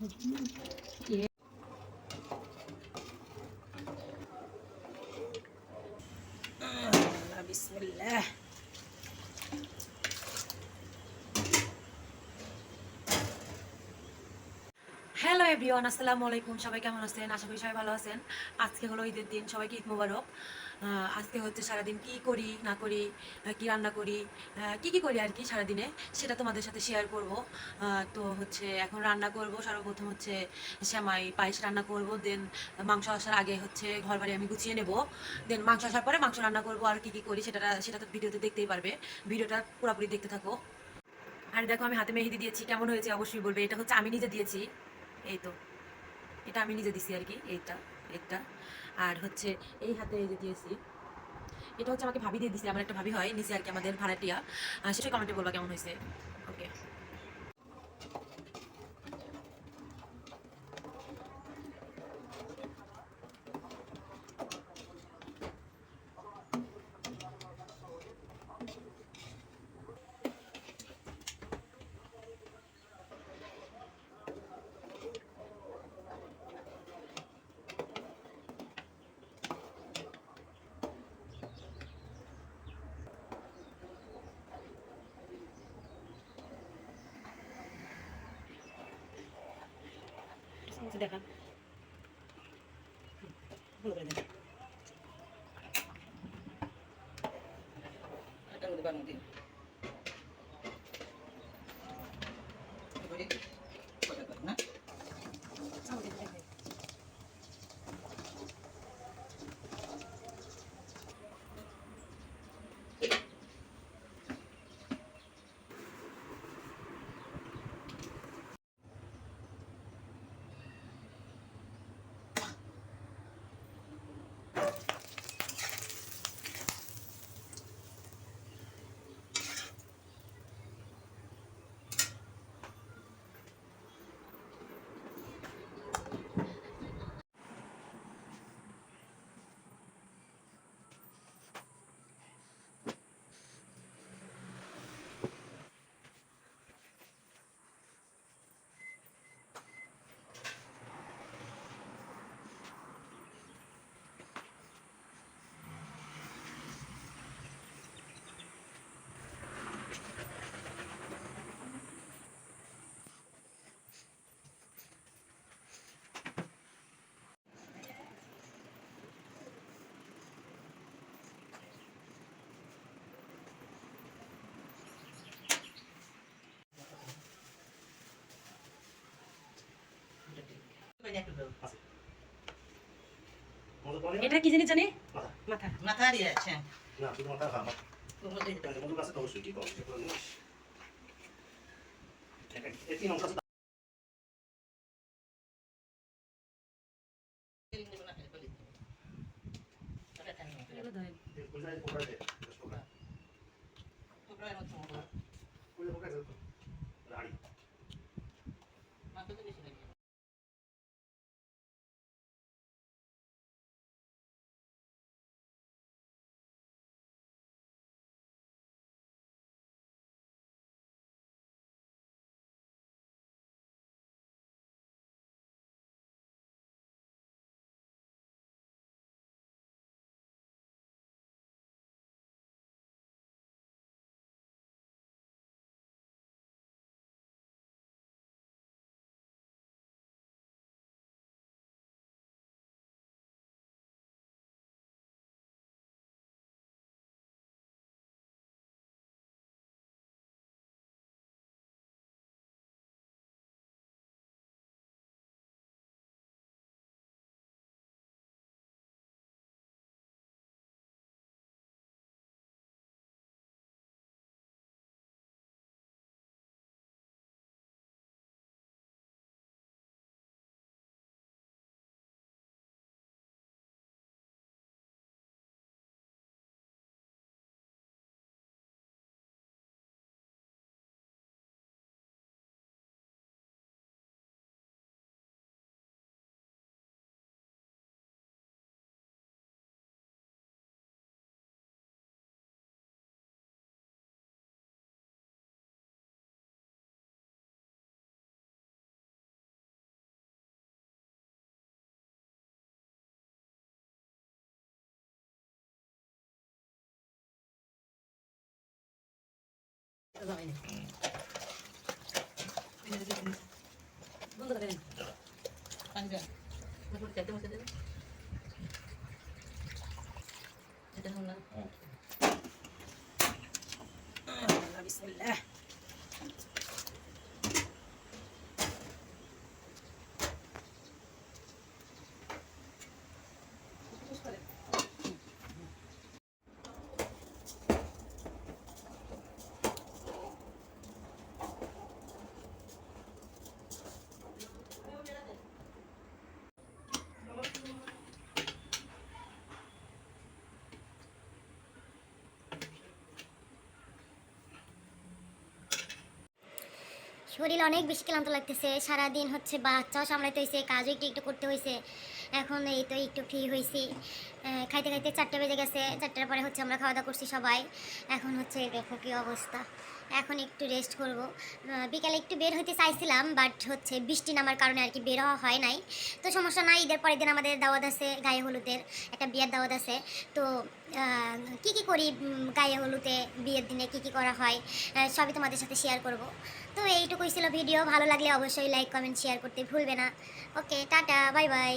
Thank you. Everyone, আসসালামু আলাইকুম। সবাই কেমন আছেন? আশা করি সবাই ভালো আছেন। আজকে হলো ঈদের দিন, সবাইকে ঈদ মোবারক। আজকে হচ্ছে সারাদিন কি করি, না করি কি রান্না করি কি কি করি আর কি সারাদিনে, সেটা তোমাদের সাথে শেয়ার করব। তো হচ্ছে এখন রান্না করব। সর্বপ্রথম হচ্ছে শ্যামাই পায়েস রান্না করব। দেন মাংস আসার আগে হচ্ছে ঘর বাড়ি আমি গুছিয়ে নেব। দেন মাংস আসার পরে মাংস রান্না করব আর কি কি করি, সেটা সেটা তো ভিডিওতে দেখতেই পারবে। ভিডিওটা পুরোপুরি দেখতে থাকো। আর দেখো আমি হাতে মেহেদি দিয়েছি, কেমন হয়েছে অবশ্যই বলবে। এটা হচ্ছে আমি নিজে দিয়েছি। এই তো এটা আমি নিজে দিছি আর কি এইটা। এটা আর হচ্ছে এই হাতে এই যে দিয়েছি, এটা হচ্ছে আমাকে ভাবি দিয়ে দিছে, আমার একটা ভাবি হয়, নিচে আর কি আমাদের ভাড়াটিয়া। সেটা কমেন্টে বলবা কেমন হয়েছে। ওকে দেখান। ভালো করে দেখান এটা কি জানি জানি? মাথা। মাথা। দিয়ে আছে না শুধু মাথা খাওয়া। মধুর কাছে তো অবশ্যই কি এই তিন অংশ আছে এগুলো বন্ধ করে দেন পানি দেন শরীর অনেক বেশি ক্লান্ত লাগতেছে, সারাদিন হচ্ছে বাচ্চাও সামলাইতে হয়েছে কাজও একটু একটু করতে হয়েছে এখন এই তো একটু ফ্রি হয়েছি খাইতে খাইতে চারটে বেজে গেছে, চারটার পরে হচ্ছে আমরা খাওয়া দাওয়া করছি সবাই। এখন হচ্ছে দেখো কী অবস্থা। এখন একটু রেস্ট করব। বিকালে একটু বের হইতে চাইছিলাম বাট হচ্ছে বৃষ্টি নামার কারণে আর কি বের হওয়া হয় নাই। তো সমস্যা নাই, ঈদের পরের দিন আমাদের দাওয়াত আছে, গায়ে হলুদের, একটা বিয়ের দাওয়াত আছে। তো কি কি করি গায়ে হলুদে, বিয়ের দিনে কি কি করা হয় সবই তোমাদের সাথে শেয়ার করব। তো এইটুকুই ছিল ভিডিও, ভালো লাগলে অবশ্যই লাইক কমেন্ট শেয়ার করতে ভুলবে না। ওকে টাটা বাই বাই